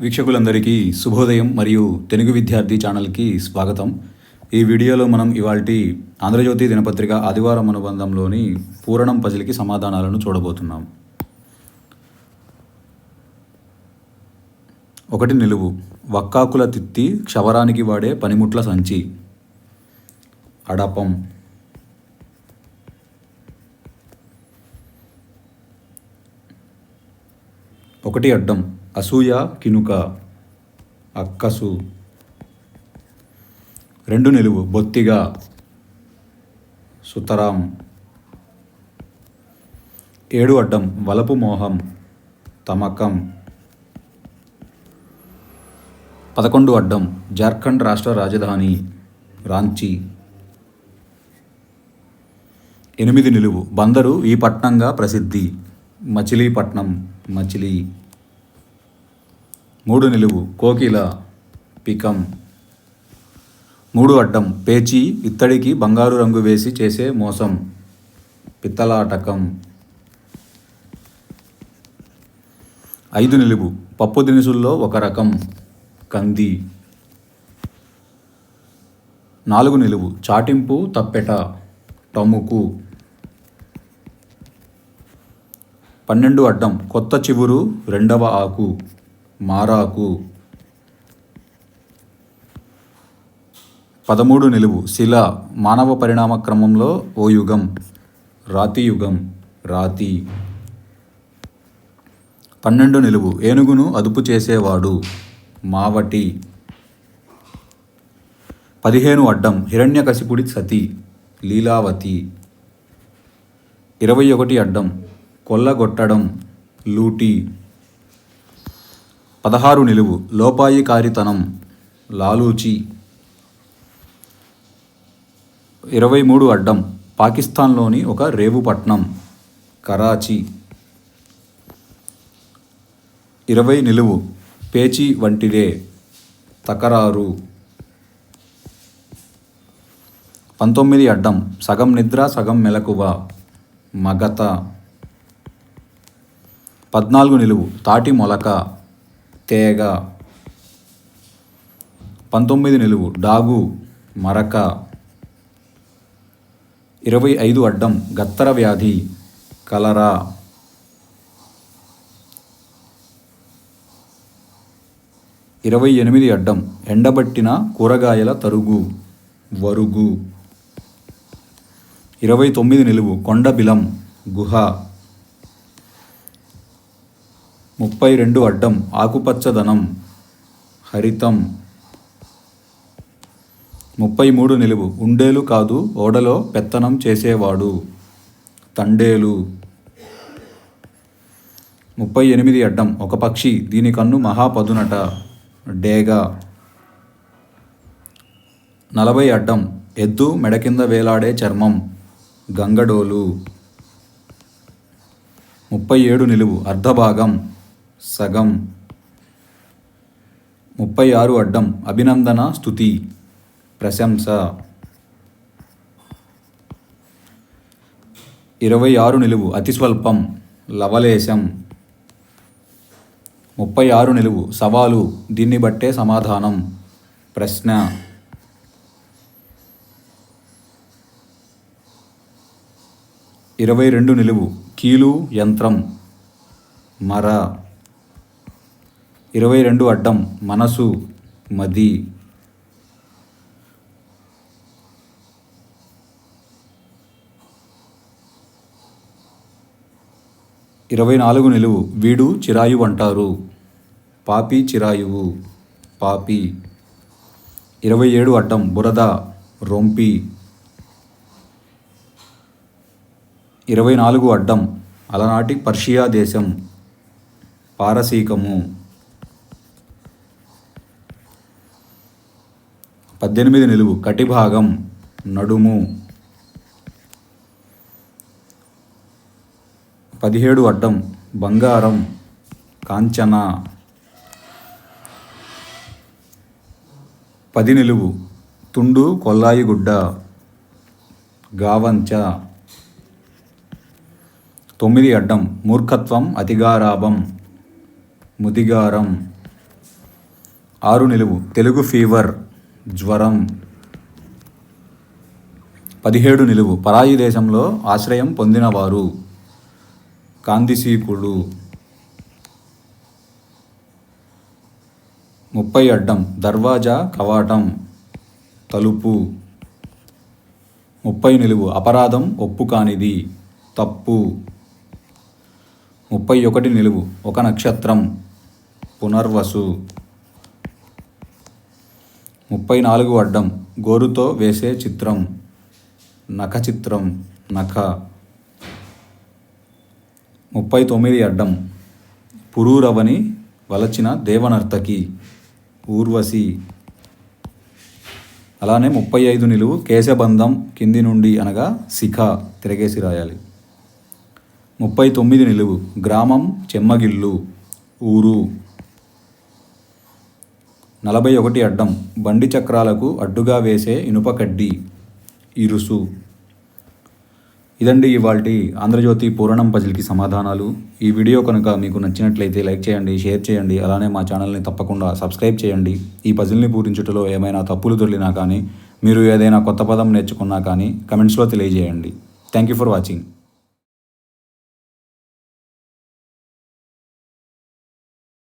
వీక్షకులందరికీ శుభోదయం మరియు తెలుగు విద్యార్థి ఛానల్కి స్వాగతం. ఈ వీడియోలో మనం ఇవాల్టి ఆంధ్రజ్యోతి దినపత్రిక ఆదివారం అనుబంధంలోని పూరణం పజిల్కి సమాధానాలను చూడబోతున్నాం. ఒకటి నిలువు. వక్కాకుల తిత్తి క్షవరానికి వాడే పనిముట్ల సంచి. అడపం. ఒకటి అడ్డం. అసూయ కినుక అక్కసు. రెండు నిలువు బొత్తిగా సుతరాం. ఏడు అడ్డం వలపు మోహం తమకం. పదకొండు అడ్డం జార్ఖండ్ రాష్ట్ర రాజధాని రాంచీ. ఎనిమిది నిలువు బందరు ఈ పట్నంగా ప్రసిద్ధి మచిలీపట్నం మచిలీ. మూడు నిలువు కోకిల పికం. మూడు అడ్డం పేచి ఇత్తడికి బంగారు రంగు వేసి చేసే మోసం. పిత్తలాటకం. ఐదు నిలువు పప్పు దినుసుల్లో ఒక రకం కంది. నాలుగు నిలువు చాటింపు తప్పెట టముకు. పన్నెండు అడ్డం కొత్త చివురు రెండవ ఆకు. మారాకు. పదమూడు నిలువు. శిల మానవ పరిణామ క్రమంలో ఓ యుగం. రాతి యుగం. రాతి. పన్నెండు నిలువు. ఏనుగును అదుపు చేసేవాడు. మావటి. పదిహేను అడ్డం. హిరణ్యకశిపుడి సతి. లీలావతి. ఇరవై ఒకటి అడ్డం. కొల్లగొట్టడం. లూటీ. పదహారు నిలువు లోపాయికారితనం లాలూచి. ఇరవై మూడు అడ్డం పాకిస్తాన్లోని ఒక రేవుపట్నం కరాచీ. ఇరవై నిలువు పేచీ వంటిదే తకరారు. పంతొమ్మిది అడ్డం సగం నిద్ర సగం మెలకువ మగత. పద్నాలుగు నిలువు తాటి మొలక. తేగ పంతొమ్మిది నిలువు డాగు మరక ఇరవై ఐదు అడ్డం గత్తర వ్యాధి కలరా ఇరవై ఎనిమిది అడ్డం ఎండబట్టిన కూరగాయల తరుగు వరుగు. ఇరవై తొమ్మిది నిలువు కొండబిలం గుహ ముప్పై రెండు అడ్డం ఆకుపచ్చదనం హరితం. ముప్పై మూడు నిలువు ఉండేలు కాదు ఓడలో పెత్తనం చేసేవాడు. తండేలు. ముప్పై ఎనిమిది అడ్డం ఒక పక్షి దీని కన్ను మహాపదునట డేగ. నలభై అడ్డం ఎద్దు మెడ కింద వేలాడే చర్మం గంగడోలు. ముప్పై ఏడు నిలువు అర్ధభాగం. సగం. ముప్పై ఆరు అడ్డం. అభినందన స్థుతి ప్రశంస. ఇరవై ఆరు నిలువు. అతి స్వల్పం. లవలేశం. ముప్పై ఆరు నిలువు. సవాలు. దీన్ని బట్టే సమాధానం. ప్రశ్న. ఇరవై రెండు నిలువు. కీలు యంత్రం. మర. ఇరవై రెండు అడ్డం మనసు మది. ఇరవై నాలుగు నిలువు వీడు చిరాయు అంటారు. పాపి చిరాయువు పాపి. ఇరవై ఏడు అడ్డం బురద రొంపి. ఇరవై నాలుగు అడ్డం అలనాటి పర్షియా దేశం పారసీకము. పద్దెనిమిది నిలువు కటిభాగం నడుము. పదిహేడు అడ్డం బంగారం కాంచన. పది నిలువు తుండు కొల్లాయిగుడ్డ గావంచ. తొమ్మిది అడ్డం మూర్ఖత్వం అతిగారాభం ముదిగారం. ఆరు నిలువు తెలుగు ఫీవర్. జ్వరం. పదిహేడు నిలువు. పరాయి దేశంలో ఆశ్రయం పొందినవారు. కాందిశీకుడు ముప్పై అడ్డం. దర్వాజా కవాటం. తలుపు. ముప్పై నిలువు. అపరాధం ఒప్పు కానిది తప్పు. ముప్పై ఒకటి నిలువు. ఒక నక్షత్రం. పునర్వసు. ముప్పై నాలుగు అడ్డం గోరుతో వేసే చిత్రం. నఖ చిత్రం నఖ. ముప్పై తొమ్మిది అడ్డం పురూరవని వలచిన దేవనర్తకి. ఊర్వశి. అలానే ముప్పై ఐదు నిలువు కేశబంధం కింది నుండి అనగా శిఖ తిరగేసి రాయాలి. ముప్పై తొమ్మిది నిలువు గ్రామం చెమ్మగిల్లు. ఊరు. నలభై ఒకటి అడ్డం బండి చక్రాలకు అడ్డుగా వేసే ఇనుప కడ్డీ ఇరుసు ఇదండి ఇవాళ ఆంధ్రజ్యోతి పూరణం పజిల్కి సమాధానాలు. ఈ వీడియో కనుక మీకు నచ్చినట్లయితే లైక్ చేయండి షేర్ చేయండి అలానే మా ఛానల్ని తప్పకుండా సబ్స్క్రైబ్ చేయండి. ఈ పజిల్ని పూరించుటలో ఏమైనా తప్పులు దొరికినా కానీ మీరు ఏదైనా కొత్త పదం నేర్చుకున్నా కానీ కమెంట్స్లో తెలియజేయండి. Thank you for watching.